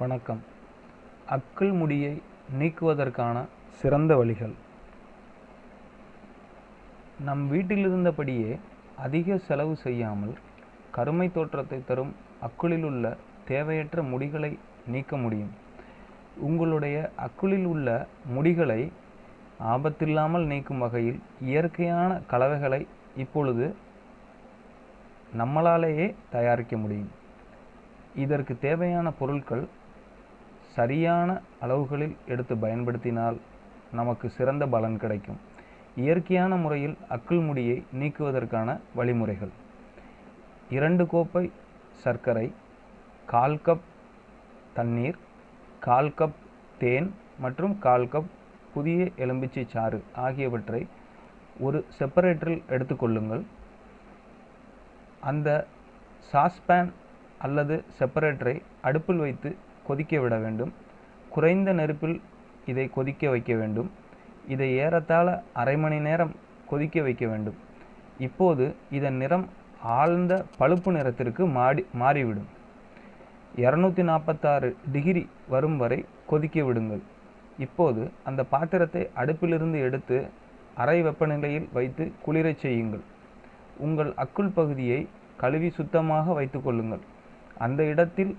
வணக்கம். அக்குள் முடியை நீக்குவதற்கான சிறந்த வழிகள். நம் வீட்டிலிருந்தபடியே அதிக செலவு செய்யாமல் கருமை தோற்றத்தை தரும் அக்குளில் உள்ள தேவையற்ற முடிகளை நீக்க முடியும். உங்களுடைய அக்குளில் உள்ள முடிகளை ஆபத்தில்லாமல் நீக்கும் வகையில் இயற்கையான கலவைகளை இப்பொழுது நம்மளாலேயே தயாரிக்க முடியும். இதற்கு தேவையான பொருட்கள் சரியான அளவுகளில் எடுத்து பயன்படுத்தினால் நமக்கு சிறந்த பலன் கிடைக்கும். இயற்கையான முறையில் அக்குள் முடியை நீக்குவதற்கான வழிமுறைகள். இரண்டு கோப்பை சர்க்கரை கால் கப் தண்ணீர் கால் கப் தேன் மற்றும் கால் கப் புதிய எலும்பிச்சை சாறு ஆகியவற்றை ஒரு செப்பரேட்டரில் எடுத்துக்கொள்ளுங்கள் அந்த சாஸ்பேன் அல்லது செப்பரேட்டரை அடுப்பில் வைத்து கொதிக்க விட வேண்டும். குறைந்த நெருப்பில் இதை கொதிக்க வைக்க வேண்டும். இதை ஏறத்தாழ அரை மணி நேரம் கொதிக்க வைக்க வேண்டும். இப்போது இதன் நிறம் ஆழ்ந்த பழுப்பு நிறத்திற்கு மாடி மாறிவிடும். இரநூத்தி நாற்பத்தாறு டிகிரி வரும் வரை கொதிக்க விடுங்கள். இப்போது அந்த பாத்திரத்தை அடுப்பிலிருந்து எடுத்து அறை வெப்பநிலையில் வைத்து குளிரச் செய்யுங்கள். உங்கள் அக்குள் பகுதியை கழுவி சுத்தமாக வைத்துக்கொள்ளுங்கள் அந்த இடத்தில்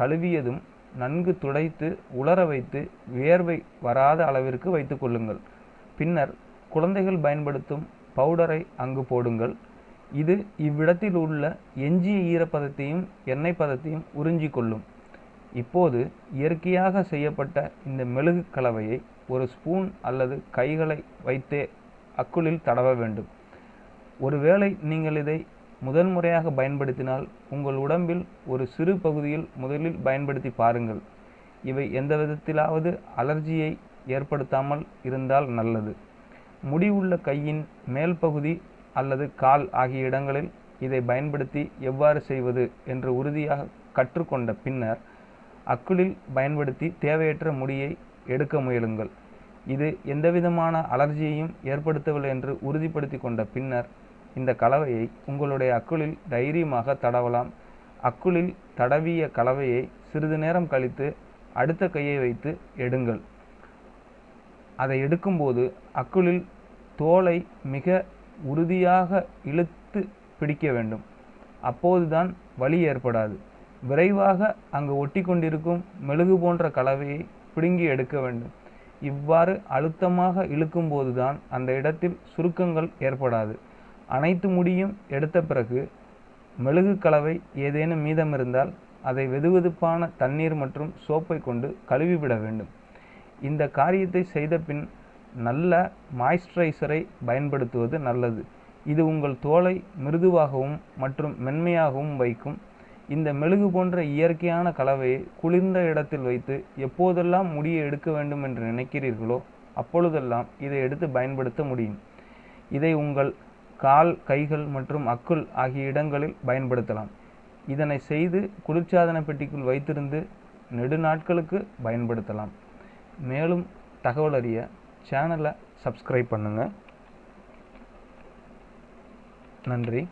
கழுவியதும் நன்கு துடைத்து உலர வைத்து வியர்வை வராத அளவிற்கு வைத்துக் கொள்ளுங்கள். பின்னர் குழந்தைகள் பயன்படுத்தும் பவுடரை அங்கு போடுங்கள். இது இவ்விடத்தில் உள்ள எஞ்சிய ஈரப்பதத்தையும் எண்ணெய் பதத்தையும் உறிஞ்சிக் கொள்ளும். இப்போது இயற்கையாக செய்யப்பட்ட இந்த மெழுகு கலவையை ஒரு ஸ்பூன் அல்லது கைகளை வைத்தே அக்குளில் தடவ வேண்டும். ஒருவேளை நீங்கள் இதை முதல் முறையாக பயன்படுத்தினால் உங்கள் உடம்பில் ஒரு சிறு பகுதியில் முதலில் பயன்படுத்தி பாருங்கள். இவை எந்த விதத்திலாவது அலர்ஜியை ஏற்படுத்தாமல் இருந்தால் நல்லது. முடி உள்ள கையின் மேல் பகுதி அல்லது கால் ஆகிய இடங்களில் இதை பயன்படுத்தி எவ்வாறு செய்வது என்று உறுதியாக கற்றுக்கொண்ட பின்னர் அக்குளில் பயன்படுத்தி தேவையற்ற முடியை எடுக்க முயலுங்கள். இது எந்தவிதமான அலர்ஜியையும் ஏற்படுத்தவில்லை என்று உறுதிப்படுத்தி கொண்ட பின்னர் இந்த கலவையை உங்களுடைய அக்குளில் தைரியமாக தடவலாம். அக்குளில் தடவிய கலவையை சிறிது நேரம் கழித்து அடுத்த கையை வைத்து எடுங்கள். அதை எடுக்கும்போது அக்குளில் தோலை மிக உறுதியாக இழுத்து பிடிக்க வேண்டும். அப்போதுதான் வலி ஏற்படாது. விரைவாக அங்கு ஒட்டி கொண்டிருக்கும் மெழுகு போன்ற கலவையை பிடுங்கி எடுக்க வேண்டும். இவ்வாறு அழுத்தமாக இழுக்கும்போதுதான் அந்த இடத்தில் சுருக்கங்கள் ஏற்படாது. அனைத்து முடியும் எடுத்த பிறகு மெழுகு கலவை ஏதேனும் மீதம் இருந்தால் அதை வெதுவெதுப்பான தண்ணீர் மற்றும் சோப்பை கொண்டு கழுவிவிட வேண்டும். இந்த காரியத்தை செய்த பின் நல்ல மாய்ஸ்சரைசரை பயன்படுத்துவது நல்லது. இது உங்கள் தோலை மிருதுவாகவும் மற்றும் மென்மையாகவும் வைக்கும். இந்த மெழுகு போன்ற இயற்கையான கலவையை குளிர்ந்த இடத்தில் வைத்து எப்போதெல்லாம் முடியை எடுக்க வேண்டும் என்று நினைக்கிறீர்களோ அப்பொழுதெல்லாம் இதை எடுத்து பயன்படுத்த முடியும். இதை உங்கள் கால் கைகள் மற்றும் அக்குள் ஆகிய இடங்களில் பயன்படுத்தலாம். இதனை செய்து குளிர்சாதன பெட்டிக்குள் வைத்திருந்து நெடுநாட்களுக்கு பயன்படுத்தலாம். மேலும் தகவல் அறிய சேனலை சப்ஸ்கிரைப் பண்ணுங்கள் நன்றி.